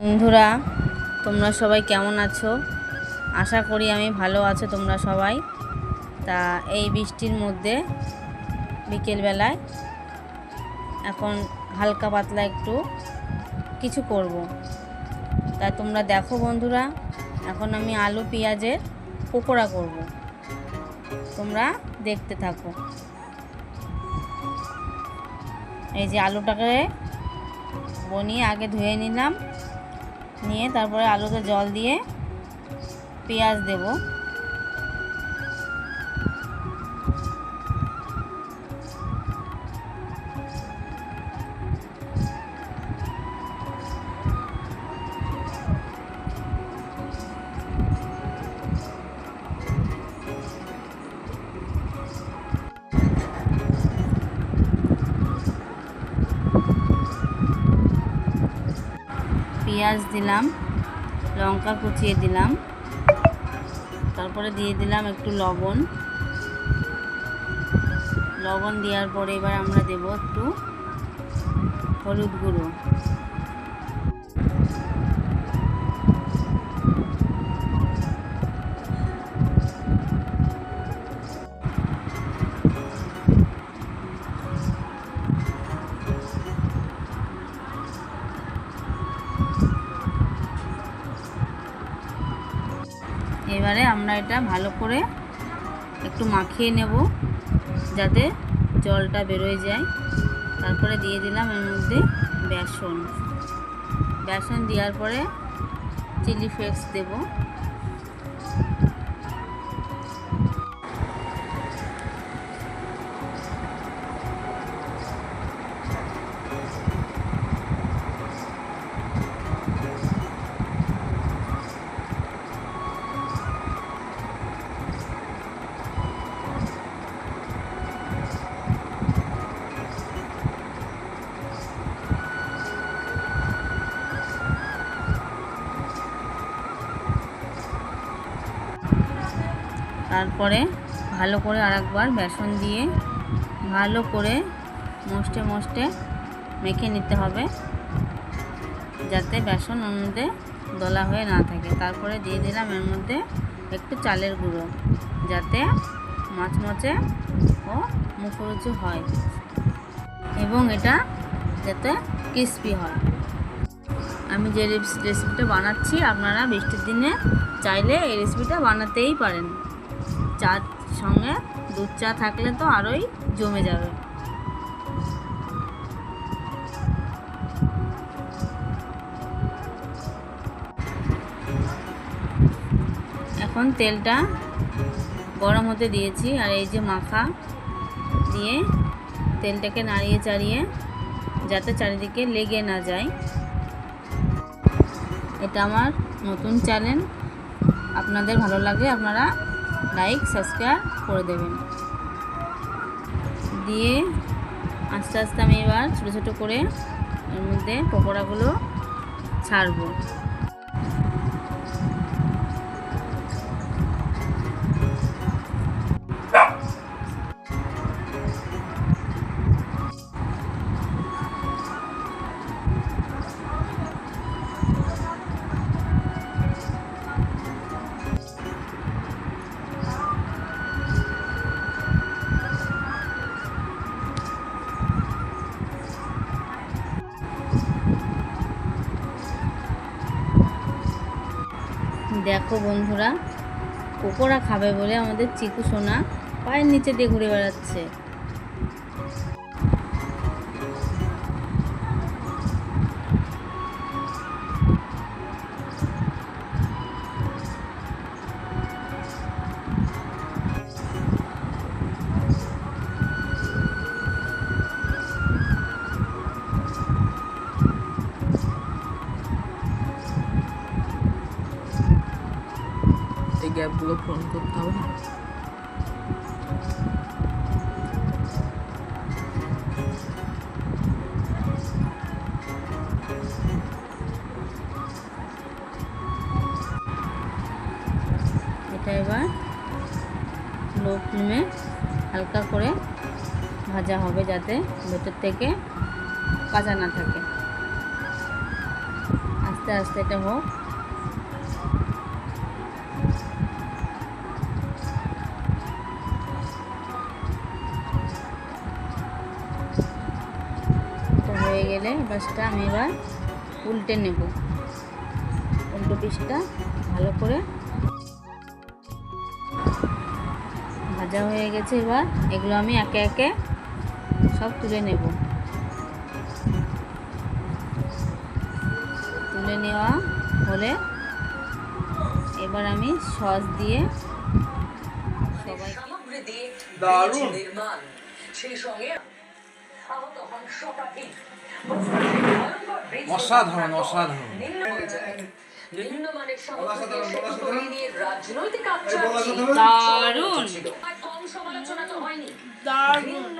বন্ধুরা, তোমরা সবাই কেমন আছো আশা করি আমি ভালো আছো তোমরা সবাই তা এই বৃষ্টির মধ্যে বিকেলবেলায় এখন হালকা পাতলা একটু কিছু করব। তা তোমরা দেখো বন্ধুরা, এখন আমি আলু, পেঁয়াজের পকোড়া করব। তোমরা দেখতে থাকো এই যে আলুটাকে বনিয়ে আগে ধুয়ে নিলাম নিয়ে তারপরে আলুতে জল দিয়ে পেঁয়াজ দেব। পেঁয়াজ দিলাম, লঙ্কা কুচিয়ে দিলাম, তারপরে দিয়ে দিলাম একটু লবণ। লবণ দেওয়ার পরে এবার আমরা দেব একটু হলুদ গুঁড়ো। এবারে আমরা এটা ভালো করে একটু মাখিয়ে নেব, যাতে জলটা বেরোয় যায়। তারপরে দিয়ে দিলাম এর মধ্যে বেসন। বেসন দেওয়ার পরে চিলি ফ্লেক্স দেব। তারপরে ভালো করে আরেকবার বেসন দিয়ে ভালো করে মষ্টে মষ্টে মেখে নিতে হবে, যাতে বেসন ওর মধ্যে দলা হয়ে না থাকে। তারপরে দিয়ে দিলাম এর মধ্যে একটু চালের গুঁড়ো, যাতে মচমচে ও মুখরুচি হয় এবং এটা যাতে ক্রিস্পি হয়। আমি যে রেস- রেসিপিটা বানাচ্ছি, আপনারা বৃষ্টির দিনে চাইলে এই রেসিপিটা বানাতেই পারেন। চার সঙ্গে দুধ চা থাকলে তো আরোই জমে যাবে। এখন তেলটা গরম হতে দিয়েছি আর এই যে মাখা দিয়ে তেলটাকে নাড়িয়ে চাড়িয়ে যাতে চারিদিকে লেগে না যায়। এটা আমার নতুন চ্যানেল আপনাদের ভালো লাগে আপনারা লাইক সাবস্ক্রাইব করে দেবেন। দিয়ে আস্তে আস্তে আমি এবার ছোটো ছোটো করে এর মধ্যে পকোড়াগুলো ছাড়বো। দেখো বন্ধুরা পকোড়া খাবে বলে আমাদের চিকু সোনা পায়ের নিচে দিয়ে ঘুরে বেড়াচ্ছে। গ্যাপগুলো পূরণ করতে হবে। এটা এবার লো ফ্লেমে হালকা করে ভাজা হবে যাতে ভেতর থেকে কাঁচা না থাকে। আস্তে আস্তে এটা হোক। গেলে বাসটা আমি এবার উল্টে নেব। উল্টো পিসটা ভালো করে। ভাজা হয়ে গেছে এবার। এগুলো আমি একে একে সব তুলে নেব। তুলে নেওয়া হলে এবার আমি সস দিয়ে দিয়ে দারুণ। নির্মাণ। সেই সঙ্গে আহত হন শতাধিক অসাধারণ অসাধারণ। নিম্নমানের নিয়ে রাজনৈতিক আচরণ দারুণ। কম সমালোচনা তো হয়নি দারুণ।